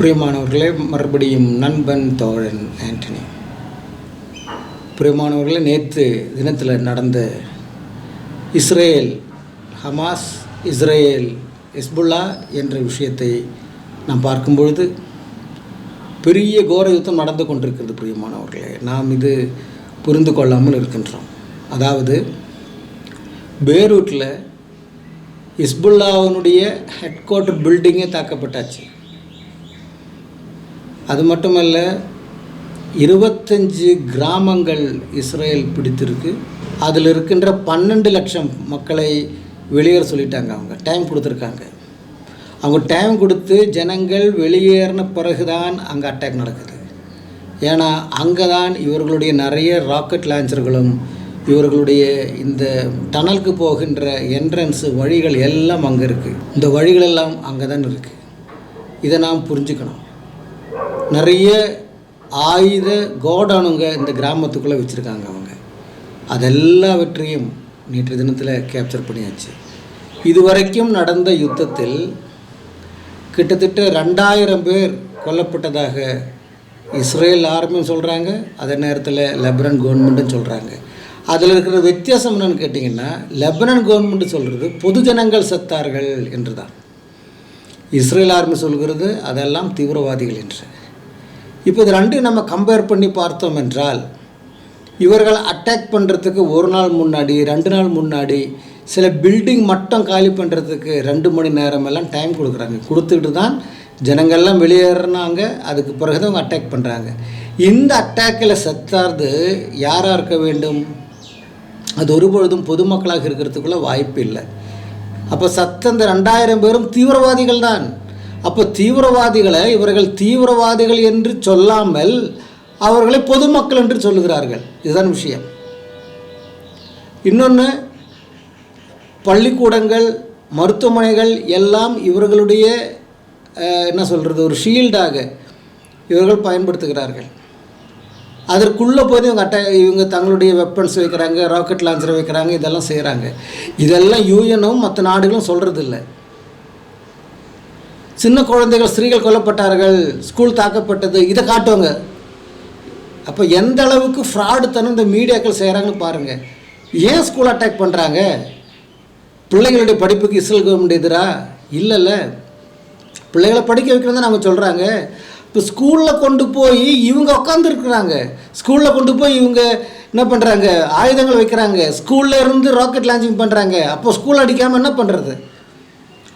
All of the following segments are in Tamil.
பிரியமானவர்களே மறுபடியும் நண்பன் தோழன் ஆண்டனி. பிரியமானவர்களே நேற்று தினத்தில் நடந்த இஸ்ரேல் ஹமாஸ் இஸ்ரேல் ஹிஸ்புல்லா என்ற விஷயத்தை நாம் பார்க்கும் பொழுது பெரிய கோர யுத்தம் நடந்து கொண்டிருக்கிறது பிரியமானவர்களே. நாம் இது புரிந்து கொள்ளாமல் இருக்கின்றோம். அதாவது பேரூட்டில் ஹிஸ்புல்லாவினுடைய ஹெட் குவார்ட்டர் பில்டிங்கே தாக்கப்பட்டாச்சு. அது மட்டுமல்ல இருபத்தஞ்சு கிராமங்கள் இஸ்ரேல் பிடித்திருக்கு. அதில் இருக்கின்ற பன்னெண்டு லட்சம் மக்களை வெளியேற சொல்லிட்டாங்க அவங்க. டைம் கொடுத்துருக்காங்க. அவங்க டைம் கொடுத்து ஜனங்கள் வெளியேறின பிறகுதான் அங்கே அட்டாக் நடக்குது. ஏன்னா அங்கே தான் இவர்களுடைய நிறைய ராக்கெட் லான்ச்சர்களும் இவர்களுடைய இந்த டனலுக்கு போகின்ற என்ட்ரன்ஸு வழிகள் எல்லாம் அங்கே இருக்குது இந்த வழிகள் எல்லாம் அங்கே தான் இருக்குது இதை நாம் புரிஞ்சுக்கணும். நிறைய ஆயுத கோடானுங்க இந்த கிராமத்துக்குள்ளே வச்சுருக்காங்க அவங்க. அதெல்லாவற்றையும் நேற்று தினத்தில் கேப்சர் பண்ணியாச்சு. இதுவரைக்கும் நடந்த யுத்தத்தில் கிட்டத்தட்ட ரெண்டாயிரம் பேர் கொல்லப்பட்டதாக இஸ்ரேல் ஆர்மியும் சொல்கிறாங்க அதே நேரத்தில் லெபனன் கவர்மெண்ட்டும் சொல்கிறாங்க அதில் இருக்கிற வித்தியாசம் என்னன்னு கேட்டிங்கன்னா லெபனன் கவர்மெண்ட் சொல்கிறது பொதுஜனங்கள் செத்தார்கள் என்று தான் இஸ்ரேல் ஆர்மி சொல்கிறது அதெல்லாம் தீவிரவாதிகள் என்று. இப்போ இது ரெண்டையும் நம்ம கம்பேர் பண்ணி பார்த்தோம் என்றால் இவர்கள் அட்டாக் பண்ணுறதுக்கு ஒரு நாள் முன்னாடி ரெண்டு நாள் முன்னாடி சில பில்டிங் மட்டும் காலி பண்ணுறதுக்கு ரெண்டு மணி நேரம் எல்லாம் டைம் கொடுக்குறாங்க. கொடுத்துக்கிட்டு தான் ஜனங்கள்லாம் வெளியேறினாங்க. அதுக்கு பிறகு தான் அவங்க அட்டாக் பண்ணுறாங்க இந்த அட்டாக்கில் செத்தார்து யாராக இருக்க வேண்டும்? அது ஒருபொழுதும் பொதுமக்களாக இருக்கிறதுக்குள்ள வாய்ப்பு இல்லை. அப்போ சத்த இந்த ரெண்டாயிரம் பேரும் தீவிரவாதிகள் தான். அப்போ தீவிரவாதிகளை இவர்கள் தீவிரவாதிகள் என்று சொல்லாமல் அவர்களை பொதுமக்கள் என்று சொல்லுகிறார்கள். இதுதான் விஷயம். இன்னொன்று பள்ளிக்கூடங்கள் மருத்துவமனைகள் எல்லாம் இவர்களுடைய என்ன சொல்கிறது ஒரு ஷீல்டாக இவர்கள் பயன்படுத்துகிறார்கள். அதற்குள்ளே போய் இவங்க அட்டை இவங்க தங்களுடைய வெப்பன்ஸ் வைக்கிறாங்க ராக்கெட் லான்ச்சர் வைக்கிறாங்க இதெல்லாம் செய்கிறாங்க இதெல்லாம் யூஎனும் மற்ற நாடுகளும் சொல்கிறது இல்லை சின்ன குழந்தைகள் ஸ்திரீகள் கொல்லப்பட்டார்கள் ஸ்கூல் தாக்கப்பட்டது இதை காட்டுவாங்க. அப்போ எந்த அளவுக்கு ஃப்ராடு தனம் இந்த மீடியாக்கள் செய்கிறாங்கன்னு பாருங்கள் ஏன் ஸ்கூல் அட்டாக் பண்ணுறாங்க பிள்ளைங்களுடைய படிப்புக்கு இஸ்ரேல் கவர்மெண்ட் எதிரா? இல்லைல்ல. பிள்ளைகளை படிக்க வைக்கிறதா அவங்க சொல்கிறாங்க இப்போ ஸ்கூலில் கொண்டு போய் இவங்க உட்காந்துருக்குறாங்க ஸ்கூலில் கொண்டு போய் இவங்க என்ன பண்ணுறாங்க ஆயுதங்கள் வைக்கிறாங்க. ஸ்கூல்ல இருந்து ராக்கெட் லான்ச்சிங் பண்ணுறாங்க அப்போ ஸ்கூல் அடிக்காமல் என்ன பண்ணுறது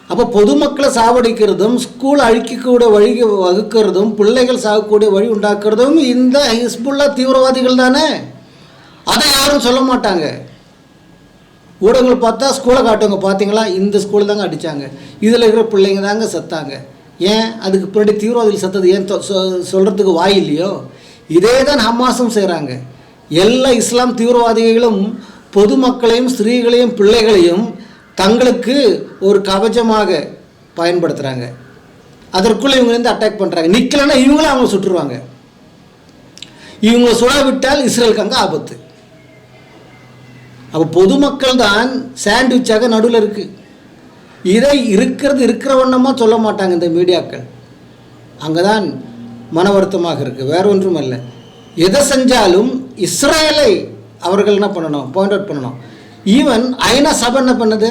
அப்போ பொதுமக்களை சாவடிக்கிறதும் ஸ்கூல் அழிக்கக்கூடிய வழி வகுக்கிறதும் பிள்ளைகள் சாகக்கூடிய வழி உண்டாக்குறதும் இந்த ஹிஸ்புல்லா தீவிரவாதிகள் தானே? அதை யாரும் சொல்ல மாட்டாங்க. ஊடகங்கள் பார்த்தா ஸ்கூலை காட்டுவங்க. பார்த்தீங்களா? இந்த ஸ்கூலில் தாங்க அடித்தாங்க இதில் இருக்கிற பிள்ளைங்க தாங்க செத்தாங்க. ஏன்? அதுக்கு பின்னாடி தீவிரவாதிகள் செத்தது ஏன் சொ- சொல்கிறதுக்கு வாய் இல்லையோ? இதே தான் ஹமாஸும் செய்கிறாங்க எல்லா இஸ்லாம் தீவிரவாதிகளும் பொதுமக்களையும் ஸ்திரீகளையும் பிள்ளைகளையும் தங்களுக்கு ஒரு கவச்சமாக பயன்படுத்துகிறாங்க அதற்குள்ளே இவங்க இருந்து அட்டாக் பண்ணுறாங்க நிற்கலைன்னா இவங்களும் அவங்கள சுட்டுருவாங்க இவங்க சுடாவிட்டால் இஸ்ரேலுக்கு அங்கே ஆபத்து. அப்போ பொதுமக்கள் தான் சாண்ட்விச்சாக நடுவில் இருக்குது இதை இருக்கிறது இருக்கிற வண்ணமாக சொல்ல மாட்டாங்க இந்த மீடியாக்கள். அங்கே தான் மன வருத்தமாக இருக்குது வேற ஒன்றும் இல்லை. எதை செஞ்சாலும் இஸ்ரேலை அவர்கள் என்ன பண்ணணும்? பாயிண்ட் அவுட் பண்ணணும். ஈவன் ஐநா சபை என்ன பண்ணுது?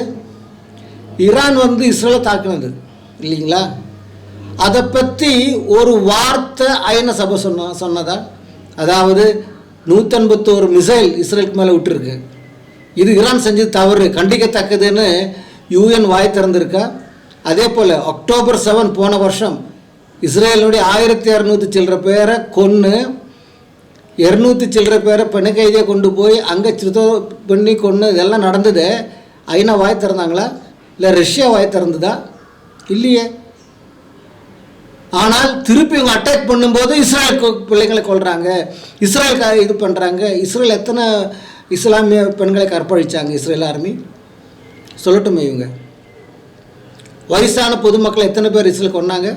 ஈரான் வந்து இஸ்ரேலை தாக்குனது. இல்லைங்களா? அதை பற்றி ஒரு வார்த்தை ஐநா சபை சொன்ன சொன்னதா? அதாவது நூற்றம்பத்தோரு மிசைல் இஸ்ரேலுக்கு மேலே விட்டுருக்கு. இது ஈரான் செஞ்சது தவறு கண்டிக்கத்தக்கதுன்னு யூஎன் வாய் திறந்திருக்கா? அதே போல் அக்டோபர் செவன் போன வருஷம் இஸ்ரேலுடைய ஆயிரத்தி இரநூத்தி சில்லற பேரை கொன்று இரநூத்தி சில்லற பேரை பெண்ணு கைதியாக கொண்டு போய் அங்கே சுத்தோ பண்ணி கொண்டு இதெல்லாம் நடந்தது. ஐநா வாய் திறந்தாங்களா? இல்லை ரஷ்யா வாய் திறந்ததா? இல்லையே. ஆனால் திருப்பி இவங்க அட்டாக் பண்ணும்போது இஸ்ரேல் பிள்ளைங்களை கொள்கிறாங்க இஸ்ரேல் இது பண்ணுறாங்க இஸ்ரேல் எத்தனை இஸ்லாமிய பெண்களை கற்பழிச்சாங்க இஸ்ரேல் ஆர்மி சொல்லட்டுமே இவங்க. வயசான பொதுமக்கள் எத்தனை பேர் இஸ்ரேல் கொன்னாங்க?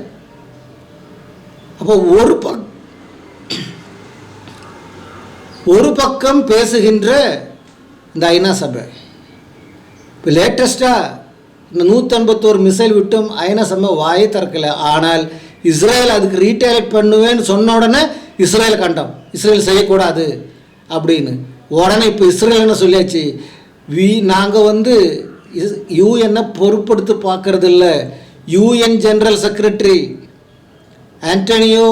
அப்போ ஒரு பக் ஒரு பக்கம் பேசுகின்ற இந்த ஐநா சபை. இப்போ லேட்டஸ்ட்டாக இந்த நூற்றம்பத்தோரு மிசைல் விட்டும் ஐநா சபை வாயை திறக்கலை. ஆனால் இஸ்ரேல் அதுக்கு ரீட்டைலேட் பண்ணுவேன்னு சொன்ன உடனே இஸ்ரேல் கண்டம். இஸ்ரேல் செய்யக்கூடாது அப்படின்னு. உடனே இப்போ இஸ்ரேல் என்ன சொல்லியாச்சு? வி நாங்கள் வந்து யூஎன்னை பொறுப்படுத்தி பார்க்கறது இல்லை UN general secretary Antonio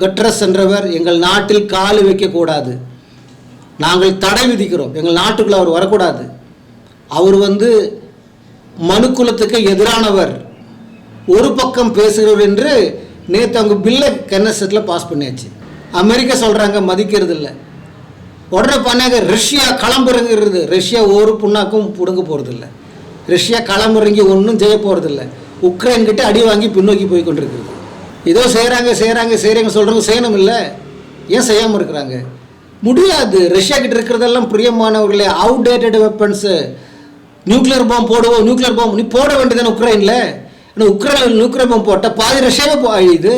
Guterres என்றவர் எங்கள் நாட்டில் கால் வைக்கக்கூடாது. நாங்கள் தடை விதிக்கிறோம். எங்கள் நாட்டுக்குள்ள அவர் வரக்கூடாது. அவர் வந்து மனுக்குலத்துக்கு எதிரானவர். ஒரு பக்கம் பேசுகிறவர் என்று நேற்று அவங்க பில்லை கென்னசத்தில் பாஸ் பண்ணியாச்சு. அமெரிக்கா சொல்கிறாங்க மதிக்கிறது இல்லை உடனே பண்ணாங்க ரஷ்யா களம்பிறங்கிறது. ரஷ்யா ஒரு புண்ணாக்கும் பிடுங்க போகிறதில்ல ரஷ்யா களமிறங்கி ஒன்றும் செய்ய போகிறதில்ல உக்ரைன் கிட்ட அடி வாங்கி பின்னோக்கி போய் கொண்டிருக்கிறது. ஏதோ செய்கிறாங்க செய்கிறாங்க செய்கிறாங்க சொல்கிறவங்க செய்யணும் இல்லை ஏன் செய்யாமல் இருக்கிறாங்க? முடியாது. ரஷ்யா கிட்ட இருக்கிறதெல்லாம் பிரியமானவர்களே அவுடேட்டட் வெப்பன்ஸு நியூக்ளியர் பாம்பு போடுவோம் நியூக்ளியர் பாம்பு நீ போட வேண்டியதானே உக்ரைனில்? ஆனால் உக்ரைனில் நியூக்ளியர் பாம்பு போட்டால் பாதி ரஷ்யாவே போ அழியுது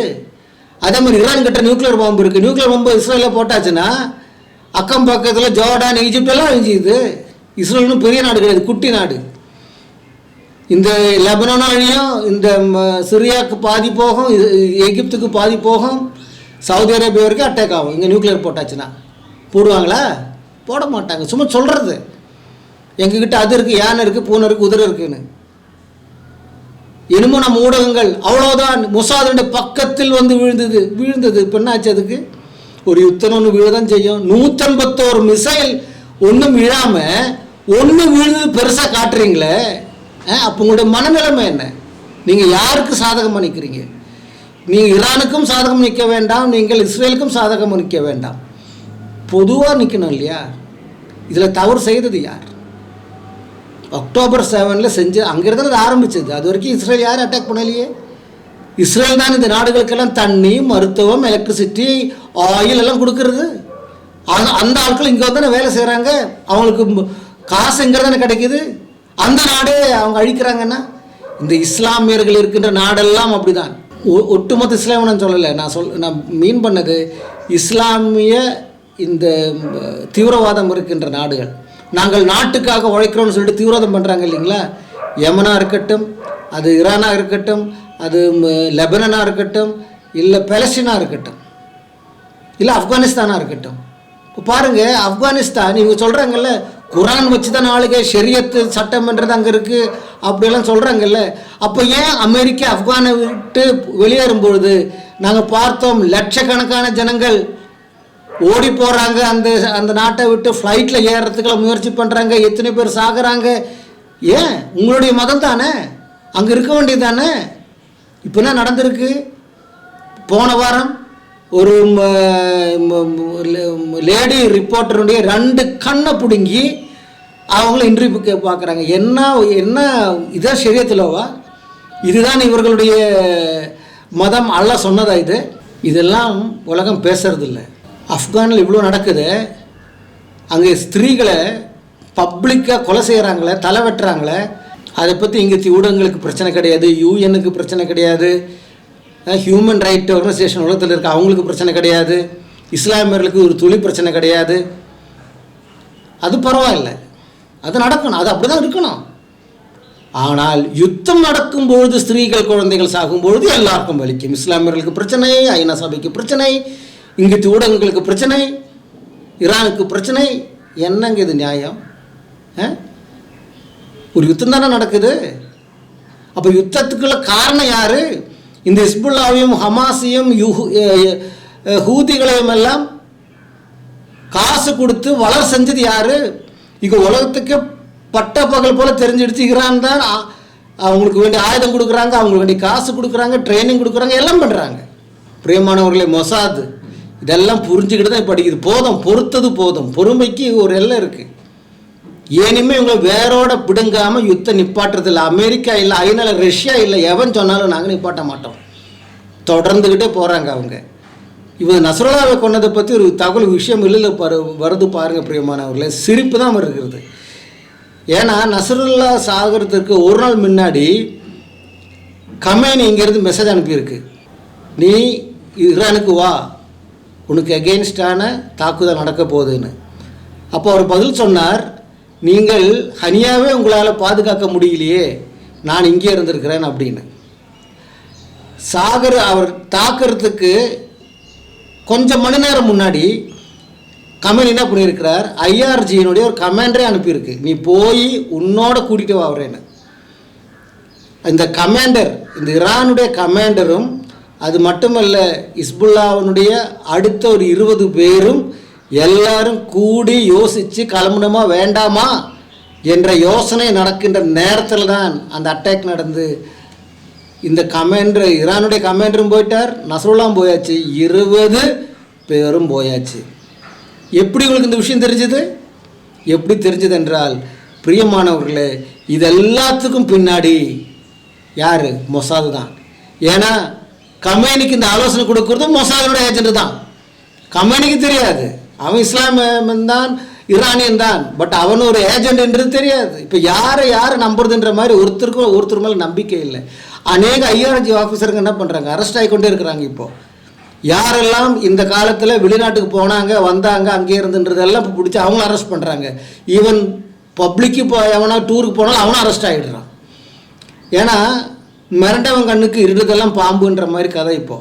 அதே மாதிரி ஈரான் கிட்ட நியூக்ளியர் பாம்பு இருக்குது நியூக்ளியர் பாம்பு இஸ்ரேலில் போட்டாச்சுன்னா அக்கம் பக்கத்தில் ஜோர்டான் ஈஜிப்ட் எல்லாம் அழிஞ்சுது இஸ்ரேல்னு பெரிய நாடு கிடையாது குட்டி நாடு. இந்த லெபனானும் அழியும் இந்த சிரியாவுக்கு பாதி போகும் எகிப்துக்கு பாதி போகும் சவுதி அரேபியாவிற்கு வரைக்கும் அட்டாக் ஆகும். இங்கே நியூக்ளியர் போட்டாச்சுன்னா. போடுவாங்களா? போட மாட்டாங்க சும்மா சொல்கிறது எங்ககிட்ட அது இருக்குது யானை இருக்குது பூனை இருக்குது குதிரை இருக்குன்னு. இனிமே நம்ம ஊடகங்கள் அவ்வளோதான் முசாதுடைய பக்கத்தில் வந்து விழுந்தது. விழுந்தது. இப்போ என்ன ஆச்சு அதுக்கு? ஒரு யுத்தம் ஒன்று விழதான் செய்யும். நூற்றம்பத்தோரு மிசைல் ஒன்றும் விழாமல் ஒன்று விழுந்தது பெருசாக காட்டுறீங்களே? அப்போ உங்களுடைய மனநிலைமை என்ன? நீங்கள் யாருக்கு சாதகம் பண்ணிக்கிறீங்க நீங்கள் ஈரானுக்கும் சாதகம் நிற்க வேண்டாம். நீங்கள் இஸ்ரேலுக்கும் சாதகம் நிற்க வேண்டாம். பொதுவாக நிற்கணும் இல்லையா? இதில் தவறு செய்தது யார்? அக்டோபர் செவனில் செஞ்சு அங்கிருந்து அது ஆரம்பிச்சது. அது வரைக்கும் இஸ்ரேல் யாரும் அட்டாக் பண்ணலையே. இஸ்ரேல் தான் இந்த நாடுகளுக்கெல்லாம் தண்ணி மருத்துவம் எலக்ட்ரிசிட்டி ஆயில் எல்லாம் கொடுக்கறது. அந்த அந்த ஆட்கள் இங்கே வந்து வேலை செய்கிறாங்க அவங்களுக்கு காசு இங்கே தானே கிடைக்குது. அந்த நாடே அவங்க அழிக்கிறாங்கன்னா இந்த இஸ்லாமியர்கள் இருக்கின்ற நாடெல்லாம் அப்படிதான். ஒ- ஒட்டுமொத்த இஸ்லாமிய சொல்லலை. நான் சொல் நான் மீன் பண்ணது இஸ்லாமிய இந்த தீவிரவாதம் இருக்கின்ற நாடுகள். நாங்கள் நாட்டுக்காக உழைக்கிறோம்னு சொல்லிட்டு தீவிரவாதம் பண்ணுறாங்க இல்லைங்களா? யமனாக இருக்கட்டும் அது ஈரானாக இருக்கட்டும் அது லெபனனாக இருக்கட்டும் இல்லை பெலஸ்டினாக இருக்கட்டும் இல்லை ஆப்கானிஸ்தானாக இருக்கட்டும். இப்போ பாருங்கள் ஆப்கானிஸ்தான் இவங்க சொல்கிறாங்கல்ல குரான் வச்சு தான் நாளைக்கு ஷெரியத்து சட்டம்ன்றது அங்கே இருக்குது அப்படியெல்லாம் சொல்கிறாங்கல்ல அப்போ ஏன் அமெரிக்கா ஆப்கானை விட்டு வெளியேறும் பொழுது நாங்கள் பார்த்தோம் லட்சக்கணக்கான ஜனங்கள் ஓடி போகிறாங்க அந்த அந்த நாட்டை விட்டு ஃப்ளைட்டில் ஏறுறதுக்கெல்லாம் முயற்சி பண்ணுறாங்க எத்தனை பேர் சாகுறாங்க. ஏன்? உங்களுடைய மதம் தானே அங்கே இருக்க வேண்டியது தானே இப்போ என்ன நடந்திருக்கு? போன வாரம் ஒரு லேடி ரிப்போர்ட்டருடைய ரெண்டு கண்ணை பிடுங்கி அவங்கள இன்டர்வியூ பார்க்குறாங்க என்ன என்ன இதான் சரியத்திலவா இதுதான் இவர்களுடைய மதம் அல்ல சொன்னதா இது? இதெல்லாம் உலகம் பேசுறதில்லை. ஆப்கானில் இவ்வளோ நடக்குது. அங்கே ஸ்திரீகளை பப்ளிக்காக கொலை செய்கிறாங்களே தலை வெட்டுறாங்களே அதை பற்றி இங்கே ஊடகங்களுக்கு பிரச்சனை கிடையாது யூஎனுக்கு பிரச்சனை கிடையாது. ஹியூமன் ரைட் ஆர்கனைசேஷன் உலகத்தில் இருக்க அவங்களுக்கு பிரச்சனை கிடையாது. இஸ்லாமியர்களுக்கு ஒரு துளி பிரச்சனை கிடையாது. அது பரவாயில்ல. அது நடக்கணும். அது அப்படி தான் இருக்கணும். ஆனால் யுத்தம் நடக்கும்பொழுது ஸ்திரீகள் குழந்தைகள் சாகும்பொழுது எல்லாருக்கும் வலிக்கும். இஸ்லாமியர்களுக்கு பிரச்சனை ஐநா சபைக்கு பிரச்சனை இங்கிட்டு ஊடகங்களுக்கு பிரச்சனை ஈரானுக்கு பிரச்சனை என்னங்க இது நியாயம்? ஆ? ஒரு யுத்தம் தானே நடக்குது. அப்போ யுத்தத்துக்குள்ள காரணம் யாரு? இந்த இஸ்புல்லாவையும் ஹமாஸையும் யுஹு ஹூதிகளையும் எல்லாம் காசு கொடுத்து வளர் செஞ்சது யாரு? இங்க உலகத்துக்கு பட்ட பகல் போல தெரிஞ்சிடுச்சு. ஈரான் தான் அவங்களுக்கு வேண்டிய ஆயுதம் கொடுக்குறாங்க அவங்களுக்கு வேண்டிய காசு கொடுக்குறாங்க ட்ரைனிங் கொடுக்குறாங்க எல்லாம் பண்ணுறாங்க பிரியமானவர்களே மொசாது இதெல்லாம் புரிஞ்சுக்கிட்டு தான் படிக்குது போதும் பொறுத்தது போதும். பொறுமைக்கு ஒரு எல்லாம் இருக்குது ஏனிமே இவங்களை வேரோட பிடுங்காமல் யுத்தம் நிப்பாட்டுறது இல்லை அமெரிக்கா இல்லை ஐநால ரஷ்யா இல்லை எவன் சொன்னாலும் நாங்கள் நிப்பாட்ட மாட்டோம். தொடர்ந்துக்கிட்டே போகிறாங்க அவங்க. இவர் நசரலாவை கொண்டதை பற்றி ஒரு தகவல் விஷயம் இல்லை பாரு வருது பாருங்கள் பிரியமானவர்களே. சிரிப்பு தான் இருக்கிறது ஏன்னா நசருல்லா சாகிறதுக்கு ஒரு நாள் முன்னாடி கமேனி இங்கேருந்து மெசேஜ் அனுப்பியிருக்கு. நீ ஈரானுக்கு வா. உனக்கு எகெயின்ஸ்டான தாக்குதல் நடக்க போகுதுன்னு. அப்போ அவர் பதில் சொன்னார் நீங்கள் ஹனியாவே உங்களால் பாதுகாக்க முடியலையே நான் இங்கே இருந்திருக்கிறேன் அப்படின்னு. சாகர் அவர் தாக்குறதுக்கு கொஞ்சம் மணி நேரம் முன்னாடி கமல் என்ன பண்ணியிருக்கிறார் ஐஆர்ஜியினுடைய ஒரு கமாண்டரே அனுப்பியிருக்கு. நீ போய் உன்னோட கூட்டிகிட்டு வா அவரேன்னு. இந்த கமாண்டர் இந்த இரானுடைய கமாண்டரும் அது மட்டுமல்ல இஸ்புல்லாவினுடைய அடுத்த ஒரு இருபது பேரும் எல்லாரும் கூடி யோசித்து கிளம்பணுமா வேண்டாமா என்ற யோசனை நடக்கின்ற நேரத்தில் தான் அந்த அட்டாக் நடந்து. இந்த கமாண்டர் ஈரானுடைய கமாண்டரும் போயிட்டார் நசருல்லாம் போயாச்சு இருபது பேரும் போயாச்சு. எப்படி உங்களுக்கு இந்த விஷயம் தெரிஞ்சது? எப்படி தெரிஞ்சது என்றால் பிரியமானவர்களே இது எல்லாத்துக்கும் பின்னாடி யார்? மொசாது தான். ஏன்னா கம்பெனிக்கு இந்த ஆலோசனை கொடுக்கறது மொசாதோட ஏஜென்ட் தான். கம்பெனிக்கு தெரியாது. அவன் இஸ்லாமியன் தான் ஈரானியன் தான். பட் அவன் ஒரு ஏஜென்ட்ன்றது தெரியாது. இப்போ யாரை யாரை நம்புறதுன்ற மாதிரி ஒருத்தருக்கும் ஒருத்தர் மேலே நம்பிக்கை இல்லை. அநேக ஐஆர்ஜி ஆஃபீஸருங்க என்ன பண்ணுறாங்க அரெஸ்ட் ஆகிக்கொண்டே இருக்கிறாங்க இப்போது யாரெல்லாம் இந்த காலத்தில் வெளிநாட்டுக்கு போனாங்க வந்தாங்க அங்கே இருந்துன்றதெல்லாம் இப்போ பிடிச்சி அவங்களும் அரெஸ்ட் பண்ணுறாங்க ஈவன் பப்ளிக்கு இப்போ எவனா டூருக்கு போனாலும் அவனும் அரெஸ்ட் ஆகிடுறான் ஏன்னா மிரண்டவன் கண்ணுக்கு இருடுதெல்லாம் பாம்புன்ற மாதிரி கதை இப்போ.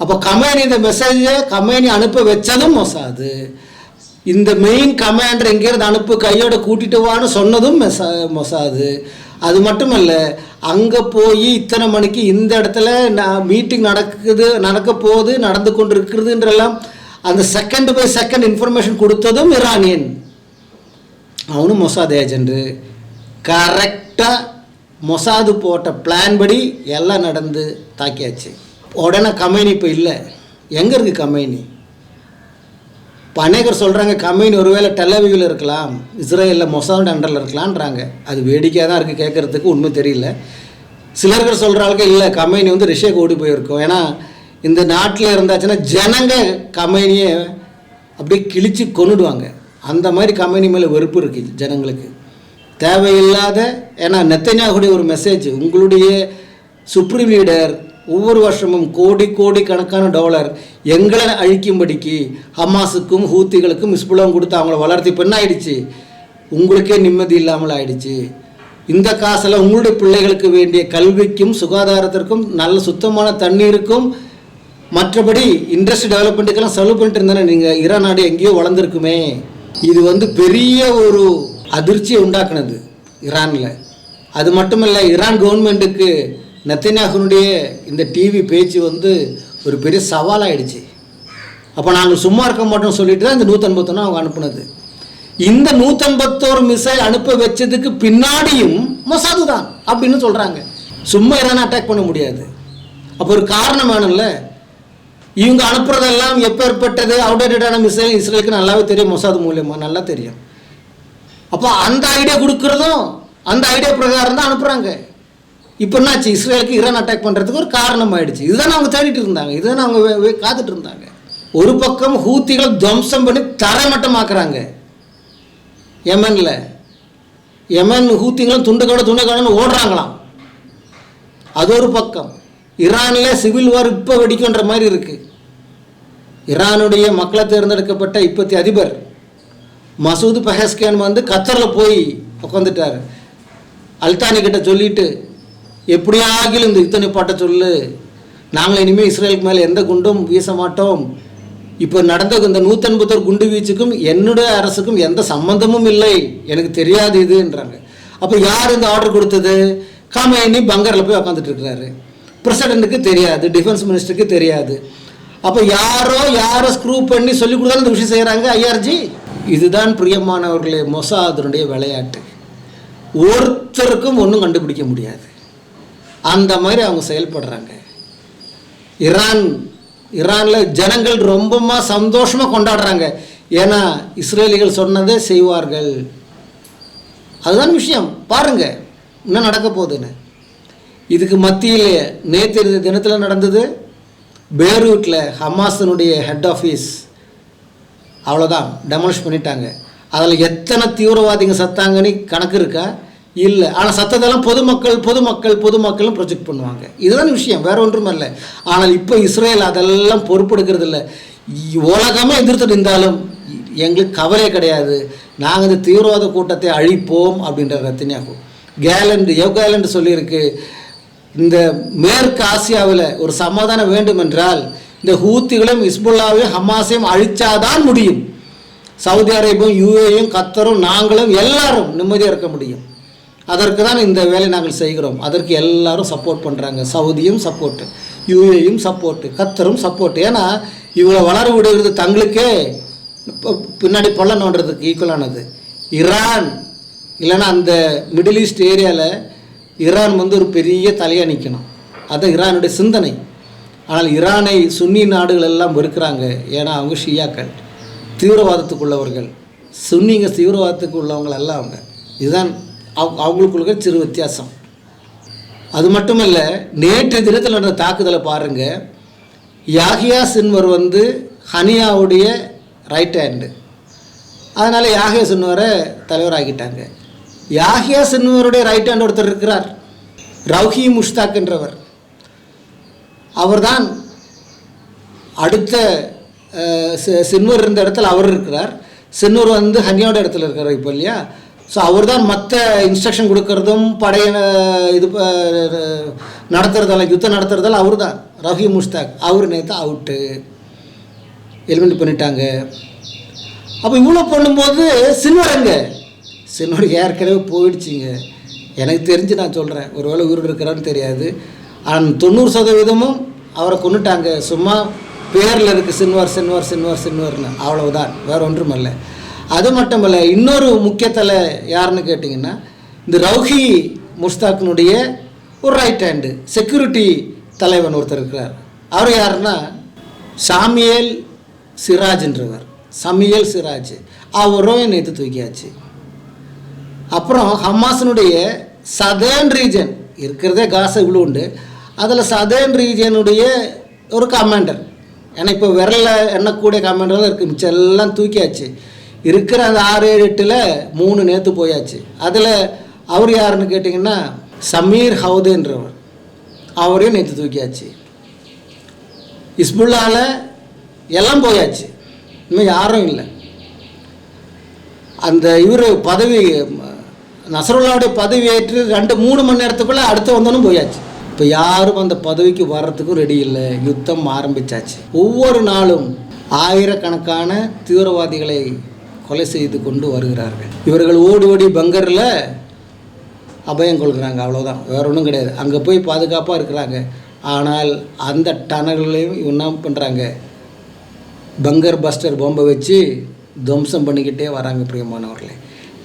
அப்போ கமேனி இந்த மெசேஜை கமேனி அனுப்ப வச்சதும் மொசாது. இந்த மெயின் கமாண்டர் எங்கேயிருந்து அனுப்பு கையோட கூட்டிட்டு வான்னு சொன்னதும் மெசா மொசாது. அது மட்டுமல்ல அங்கே போய் இத்தனை மணிக்கு இந்த இடத்துல நான் மீட்டிங் நடக்குது நடக்க போகுது நடந்து கொண்டு இருக்கிறதுன்றெல்லாம் அந்த செகண்ட் பை செகண்ட் இன்ஃபர்மேஷன் கொடுத்ததும் இரானியன். அவனும் மொசாத் ஏஜென்ட்டு கரெக்டாக மொசாது போட்ட பிளான் படி எல்லாம் நடந்து தாக்கியாச்சு. உடனே கம்பெனி இப்போ இல்லை. எங்கே இருக்குது கம்பெனி? இப்போ அநேகர் சொல்கிறாங்க கம்பெனி ஒருவேளை டெல்லவியில் இருக்கலாம் இஸ்ரேலில் மொசாட் அண்டரில் இருக்கலான்றாங்க அது வேடிக்கையாக தான் இருக்குது கேட்குறதுக்கு உண்மை தெரியல. சிலர்கள் சொல்கிறாளுக்கு இல்லை கம்பெனி வந்து ரிஷேக்கு ஓடி போயிருக்கோம். ஏன்னா இந்த நாட்டில் இருந்தாச்சுன்னா ஜனங்க கம்பெனியை அப்படியே கிழிச்சு கொன்னுடுவாங்க. அந்த மாதிரி கம்பெனி மேலே வெறுப்பு இருக்குது ஜனங்களுக்கு. தேவையில்லாத ஏன்னா நெத்தன்யாகுடைய ஒரு மெசேஜ் உங்களுடைய சுப்ரீம் லீடர் ஒவ்வொரு வருஷமும் கோடி கோடி கணக்கான டாலர் எங்களை அழிக்கும்படிக்கு ஹமாஸுக்கும் ஹூத்திகளுக்கும் இஸ்புலம் கொடுத்து அவங்கள வளர்த்தி பெண்ணாயிடுச்சு. உங்களுக்கே நிம்மதி இல்லாமல் ஆயிடுச்சு. இந்த காசெல்லாம் உங்களுடைய பிள்ளைகளுக்கு வேண்டிய கல்விக்கும் சுகாதாரத்திற்கும் நல்ல சுத்தமான தண்ணீருக்கும் மற்றபடி இண்டஸ்ட்ரி டெவலப்மெண்ட்டுக்கெல்லாம் செலவு பண்ணிட்டு இருந்தானே நீங்கள் ஈரான் நாடு எங்கேயோ வளர்ந்துருக்குமே. இது வந்து பெரிய ஒரு அதிர்ச்சியை உண்டாக்குனது ஈரானில் அது மட்டுமல்ல ஈரான் கவர்மெண்ட்டுக்கு நெத்தன்யாகுனுடைய இந்த டிவி பேச்சு வந்து ஒரு பெரிய சவாலாகிடுச்சு அப்போ நாங்கள் சும்மா இருக்க மாட்டோம்னு சொல்லிட்டு தான் இந்த நூற்றம்பத்தொன்று அவங்க அனுப்புனது. இந்த நூற்றம்பத்தோரு மிசைல் அனுப்ப வச்சதுக்கு பின்னாடியும் மொசாது தான் அப்படின்னு சொல்கிறாங்க சும்மா ஈரான் அட்டாக் பண்ண முடியாது. அப்போ ஒரு காரணம் வேணும்ல? இவங்க அனுப்புறதெல்லாம் எப்பேற்பட்டது? அவுடேட்டடான மிசைல் இஸ்ரேலுக்கு நல்லாவே தெரியும் மொசாது மூலியமாக நல்லா தெரியும். அப்போ அந்த ஐடியா கொடுக்குறதும் அந்த ஐடியா பிரகாரம் தான் அனுப்புகிறாங்க இப்போ என்னாச்சு? இஸ்ரேலுக்கு ஈரான் அட்டாக் பண்ணுறதுக்கு ஒரு காரணம் ஆயிடுச்சு இதுதானே அவங்க தேடிட்டு இருந்தாங்க. இதுதானே அவங்க காத்துட்டு இருந்தாங்க. ஒரு பக்கம் ஹூத்திகள் துவம்சம் பண்ணி தரைமட்டமாக்குறாங்க. யமனில். யமன் ஹூத்திங்களும் துண்டுக்கடை துண்டுக்கடைன்னு ஓடுறாங்களாம். அது ஒரு பக்கம். ஈரானில் சிவில் வார் இப்போ வெடிக்குன்ற மாதிரி இருக்குது ஈரானுடைய மக்களை தேர்ந்தெடுக்கப்பட்ட இப்பத்தி அதிபர் மசூத் பெஹஸ்கேன் வந்து கத்தரில் போய் உட்காந்துட்டார் அல்தானி கிட்ட சொல்லிட்டு எப்படியாகிலும் இந்த யுத்த நிப்பாட்ட சொல்லு. நாங்கள் இனிமேல் இஸ்ரேலுக்கு மேலே எந்த குண்டும் வீச மாட்டோம். இப்போ நடந்த இந்த நூற்றன்பத்தோரு குண்டு வீச்சுக்கும் என்னுடைய அரசுக்கும் எந்த சம்பந்தமும் இல்லை. எனக்கு தெரியாது இதுன்றாங்க அப்போ யார் இந்த ஆர்டர் கொடுத்தது? காமேனி பங்கரில் போய் உட்காந்துட்டு இருக்கிறாரு. பிரசிடெண்ட்டுக்கு தெரியாது டிஃபென்ஸ் மினிஸ்டருக்கு தெரியாது. அப்போ யாரோ யாரோ ஸ்க்ரூ பண்ணி சொல்லி கொடுத்தாலும் இந்த விஷயம் செய்கிறாங்க ஐஆர்ஜி இதுதான் பிரியமானவர்களே மொசாதனுடைய விளையாட்டு. ஒருத்தருக்கும் ஒன்றும் கண்டுபிடிக்க முடியாது. அந்த மாதிரி அவங்க செயல்படுறாங்க. ஈரான் ஈரானில் ஜனங்கள் ரொம்பமா சந்தோஷமாக கொண்டாடுறாங்க. ஏன்னா இஸ்ரேலிகள் சொன்னதே செய்வார்கள். அதுதான் விஷயம். பாருங்கள் என்ன நடக்க போகுதுன்னு. இதுக்கு மத்தியில் நேற்று தினத்தில் நடந்தது. பேரூட்டில் ஹமாஸினுடைய ஹெட் ஆஃபீஸ் அவ்வளோதான் டெமோலிஷ் பண்ணிட்டாங்க. அதில் எத்தனை தீவிரவாதிங்க சத்தாங்கன்னு கணக்கு இருக்கா? இல்லை. ஆனால் சத்தத்தெல்லாம் பொதுமக்கள் பொதுமக்கள் பொதுமக்களும் ப்ரொஜெக்ட் பண்ணுவாங்க. இதுதான் விஷயம். வேற ஒன்றும் இல்லை ஆனால் இப்போ இஸ்ரேல் அதெல்லாம் பொறுப்பெடுக்கிறது இல்லை. உலகமே எதிர்த்துட்டு இருந்தாலும் எங்களுக்கு கவலையே கிடையாது. நாங்கள் இந்த தீவிரவாத கூட்டத்தை அழிப்போம் அப்படின்ற ரத்தினியாகும் கேலண்ட் எவ் கேலண்டு சொல்லியிருக்கு. இந்த மேற்கு ஆசியாவில் ஒரு சமாதானம் வேண்டும் என்றால் இந்த ஹூத்திகளும் இஸ்புல்லாவையும் ஹமாஸையும் அழிச்சாதான் முடியும். சவுதி அரேபியும் யூஏயும் கத்தரும் நாங்களும் எல்லாரும் நிம்மதியாக இருக்க முடியும். அதற்கு தான் இந்த வேலை நாங்கள் செய்கிறோம். அதற்கு எல்லாரும் சப்போர்ட் பண்ணுறாங்க சவுதியும் சப்போர்ட்டு யூஏயும் சப்போர்ட்டு கத்தரும் சப்போர்ட் ஏன்னா இவங்களை வளர விடுகிறது தங்களுக்கே. இப்போ பின்னாடி பொல்ல நோண்டுறதுக்கு ஈக்குவலானது ஈரான் இல்லைன்னா அந்த மிடில் ஈஸ்ட் ஏரியாவில் ஈரான் வந்து ஒரு பெரிய தலையாக நிற்கணும் அதுதான் ஈரானுடைய சிந்தனை. ஆனால் ஈரானை சுன்னி நாடுகள் எல்லாம் வெறுக்கிறாங்க. ஏன்னா அவங்க ஷியாக்கள் தீவிரவாதத்துக்குள்ளவர்கள். சுன்னிங்க தீவிரவாதத்துக்கு உள்ளவங்கள் எல்லாம் அவங்க. இதுதான் அவ் அவங்களுக்குள்ள சிறு வித்தியாசம். அது மட்டுமல்ல நேற்று தினத்தில் நடந்த தாக்குதலை பாருங்கள் யாகியா சின்வர் வந்து ஹனியாவுடைய ரைட் ஹேண்டு அதனால் யாகியா சின்வரை தலைவராகிட்டாங்க. யாகியா சின்வருடைய ரைட் ஹேண்ட் ஒருத்தர் இருக்கிறார். ரவுஹி முஷ்தாக் என்றவர். அவர்தான் அடுத்த அஹ், இருந்த இடத்துல அவர் இருக்கிறார். சின்னூர் வந்து ஹனியோட இடத்துல இருக்கிறார் இப்போ இல்லையா? ஸோ அவர் தான் மற்ற இன்ஸ்ட்ரக்ஷன் கொடுக்கறதும் படைய இது நடத்துறதால யுத்தம் நடத்துறதால அவர் தான் ரஃபி முஸ்தாக் அவர் நேற்று அவுட்டு எலிமெண்ட் பண்ணிட்டாங்க. அப்போ இவ்வளோ பண்ணும்போது சின்வர் எங்க? சின்வர் ஏற்கனவே போயிடுச்சிங்க. எனக்கு தெரிஞ்சு நான் சொல்கிறேன் ஒருவேளை உயிர் இருக்கிறான்னு தெரியாது. தொண்ணூறு சதவீதமும் அவரை கொண்டுட்டாங்க சும்மா பேரில் இருக்குது சின்வார் சின்வார் சின்வர் சின்வார்னு. அவ்வளவுதான். வேற ஒன்றுமல்ல அது மட்டுமல்ல இன்னொரு முக்கியத்தில் யாருன்னு கேட்டிங்கன்னா இந்த ரவுஹி முஸ்தாக்கினுடைய ஒரு ரைட் ஹேண்டு செக்யூரிட்டி தலைவன் ஒருத்தர் இருக்கிறார். அவர் யாருன்னா சாமியேல் சிராஜ்ன்றவர். சமியல் சிராஜ். அவரும் நேற்று தூக்கியாச்சு. அப்புறம் ஹமாஸினுடைய சதர்ன் ரீஜன் இருக்கிறதே காசை இவ்வளோ உண்டு. அதில் சதேன் ரீஜியனுடைய ஒரு கமாண்டர் ஏன்னா இப்போ விரலில் எண்ணக்கூடிய கமாண்டர்லாம் இருக்குது மிச்சம் எல்லாம் தூக்கியாச்சு. இருக்கிற அந்த ஆறு ஏழு எட்டில் மூணு நேற்று போயாச்சு. அதில் அவர் யாருன்னு கேட்டிங்கன்னா சமீர் ஹவுதேன்றவர். அவரையும் நேற்று தூக்கியாச்சு. இஸ்புல்லால எல்லாம் போயாச்சு. இன்னும் யாரும் இல்லை. அந்த இவர் பதவி நசருல்லாவுடைய பதவி ஏற்று ரெண்டு மூணு மணி நேரத்துக்குள்ளே அடுத்து வந்தோன்னு போயாச்சு. இப்போ யாரும் அந்த பதவிக்கு வர்றதுக்கும் ரெடி இல்லை. யுத்தம் ஆரம்பிச்சாச்சு. ஒவ்வொரு நாளும் ஆயிரக்கணக்கான தீவிரவாதிகளை கொலை செய்து கொண்டு வருகிறார்கள். இவர்கள் ஓடி ஓடி பங்கரில் அபயம் கொள்கிறாங்க. அவ்வளோதான் வேற ஒன்றும் கிடையாது. அங்கே போய் பாதுகாப்பாக இருக்கிறாங்க. ஆனால் அந்த டனல்களையும் என்ன பண்ணுறாங்க பங்கர் பஸ்டர் பாம்பை வச்சு துவம்சம் பண்ணிக்கிட்டே வராங்க பிரியமானவர்களே.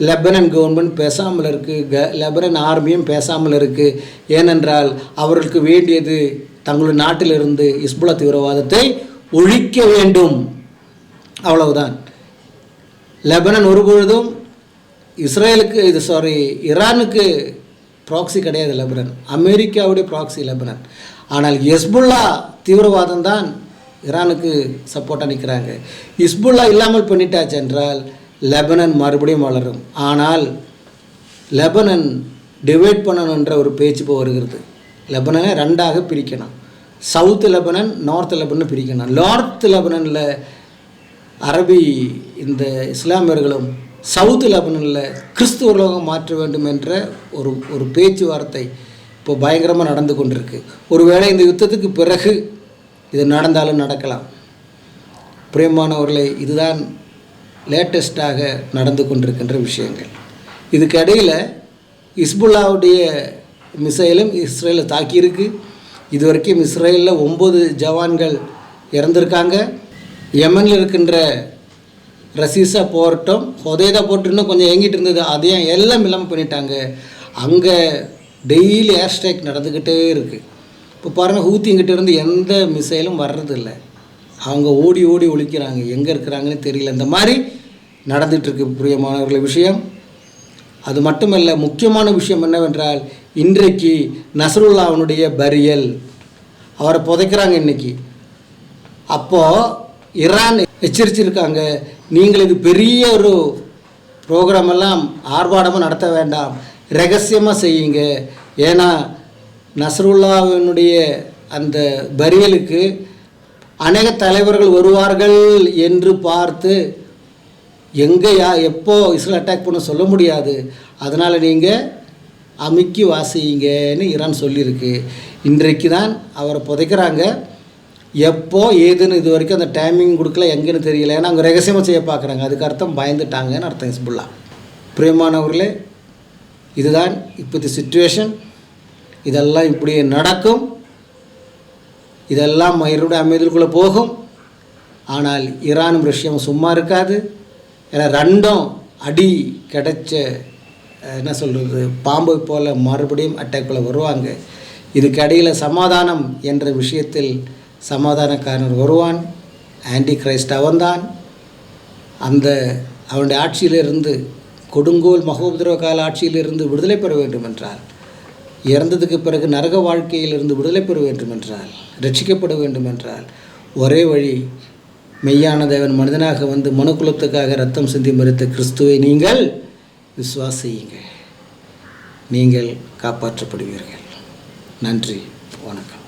லெபனன் கவர்மெண்ட் பேசாமல் இருக்குது க லெபனன் ஆர்மியும் பேசாமல் இருக்குது ஏனென்றால் அவர்களுக்கு வேண்டியது தங்களுடைய நாட்டிலிருந்து இஸ்புலா தீவிரவாதத்தை ஒழிக்க வேண்டும். அவ்வளவுதான். லெபனன் ஒருபொழுதும் இஸ்ரேலுக்கு இது சாரி ஈரானுக்கு ப்ராக்ஸி கிடையாது லெபனன். அமெரிக்காவுடைய ப்ராக்சி லெபனன். ஆனால் எஸ்புல்லா தீவிரவாதம் தான் ஈரானுக்கு சப்போர்ட்டாக நிற்கிறாங்க இஸ்புல்லா இல்லாமல் பண்ணிட்டாச்சு என்றால் லெபனன் மறுபடியும் வளரும். ஆனால் லெபனன் டிவைட் பண்ணணுன்ற ஒரு பேச்சு இப்போ வருகிறது. லெபனனை ரெண்டாக பிரிக்கணும். சவுத் லெபனன் நார்த் லெபனன் பிரிக்கணும். நார்த் லெபனனில் அரபி இந்த இஸ்லாமியர்களும் சவுத் லெபனனில் கிறிஸ்துவர்களாக மாற்ற வேண்டும் என்ற ஒரு ஒரு பேச்சுவார்த்தை இப்போ பயங்கரமாக நடந்து கொண்டிருக்கு. ஒருவேளை இந்த யுத்தத்துக்கு பிறகு இது நடந்தாலும் நடக்கலாம். பிரியமானவர்களே இதுதான் லேட்டஸ்ட்டாக நடந்து கொண்டிருக்கின்ற விஷயங்கள். இதுக்கிடையில் இஸ்புல்லாவுடைய மிசைலும் இஸ்ரேலை தாக்கியிருக்கு. இது வரைக்கும் இஸ்ரேலில் ஒம்பது ஜவான்கள் இறந்திருக்காங்க. யமனில் இருக்கின்ற ரசீசா போர்ட்டும் ஹொதேதா போர்ட் இன்னும் கொஞ்சம் இயங்கிட்டு இருந்தது. அதையும் எல்லாம் இல்லாமல் பண்ணிட்டாங்க. அங்கே டெய்லி ஏர் ஸ்ட்ரைக் நடந்துக்கிட்டே இருக்குது இப்போ பாருங்கள் ஹூத்திங்கிட்டேருந்து எந்த மிசைலும் வர்றதில்லை. அவங்க ஓடி ஓடி ஒழிக்கிறாங்க. எங்கே இருக்கிறாங்கன்னு தெரியல. இந்த மாதிரி நடந்துகிட்ருக்கு பிரியமானவர்கள் விஷயம். அது மட்டுமல்ல முக்கியமான விஷயம் என்னவென்றால் இன்றைக்கு நசருல்லாவனுடைய பரியல். அவரை புதைக்கிறாங்க இன்றைக்கி அப்போது ஈரான் எச்சரிச்சிருக்காங்க. நீங்கள் இது பெரிய ஒரு ப்ரோக்ராம் எல்லாம் ஆர்ப்பாட்டமாக நடத்த வேண்டாம். ரகசியமாக செய்யுங்க. ஏன்னா நசருல்லாவினுடைய அந்த பரியலுக்கு அநேக தலைவர்கள் வருவார்கள் என்று பார்த்து எங்கே யா எப்போ இஸ்ரேல் அட்டாக் பண்ண சொல்ல முடியாது. அதனால் நீங்கள் அமுக்கி வாசிங்கன்னு ஈரான் சொல்லியிருக்கு. இன்றைக்கு தான் அவரை புதைக்கிறாங்க. எப்போ ஏதுன்னு இது வரைக்கும் அந்த டைமிங் கொடுக்கல எங்கேன்னு தெரியல. ஏன்னா அவங்க ரகசியமாக செய்ய பார்க்குறாங்க. அதுக்கு அர்த்தம் பயந்துட்டாங்கன்னு அர்த்தம் ஹிஸ்புல்லா. பிரியமானவர்களே இதுதான் இப்போதைய சுச்சுவேஷன் இதெல்லாம் இப்படியே நடக்கும். இதெல்லாம் மயிருடைய அமைதிக்குள்ளே போகும். ஆனால் ஈரானும் ரஷ்யாவும் சும்மா இருக்காது. ஏன்னா ரெண்டும் அடி கிடைச்ச என்ன சொல்கிறது பாம்பை போல் மறுபடியும் அட்டாக்குள்ளே வருவாங்க. இதுக்கு இடையில் சமாதானம் என்ற விஷயத்தில் சமாதானக்காரன் வருவான் ஆன்டி கிரைஸ்ட் அவன்தான். அந்த அவனுடைய ஆட்சியிலிருந்து கொடுங்கோல் மகோபதிரவ கால ஆட்சியிலிருந்து விடுதலை பெற வேண்டும் என்றால் இறந்ததுக்கு பிறகு நரக வாழ்க்கையிலிருந்து விடுதலை பெற வேண்டும் என்றால் ரட்சிக்கப்பட வேண்டும் என்றால் ஒரே வழி மெய்யான தேவன் மனிதனாக வந்து மனுக்குலத்துக்காக ரத்தம் சிந்தி மறித்த கிறிஸ்துவை நீங்கள் விசுவாசியுங்கள். நீங்கள் காப்பாற்றப்படுவீர்கள். நன்றி. வணக்கம்.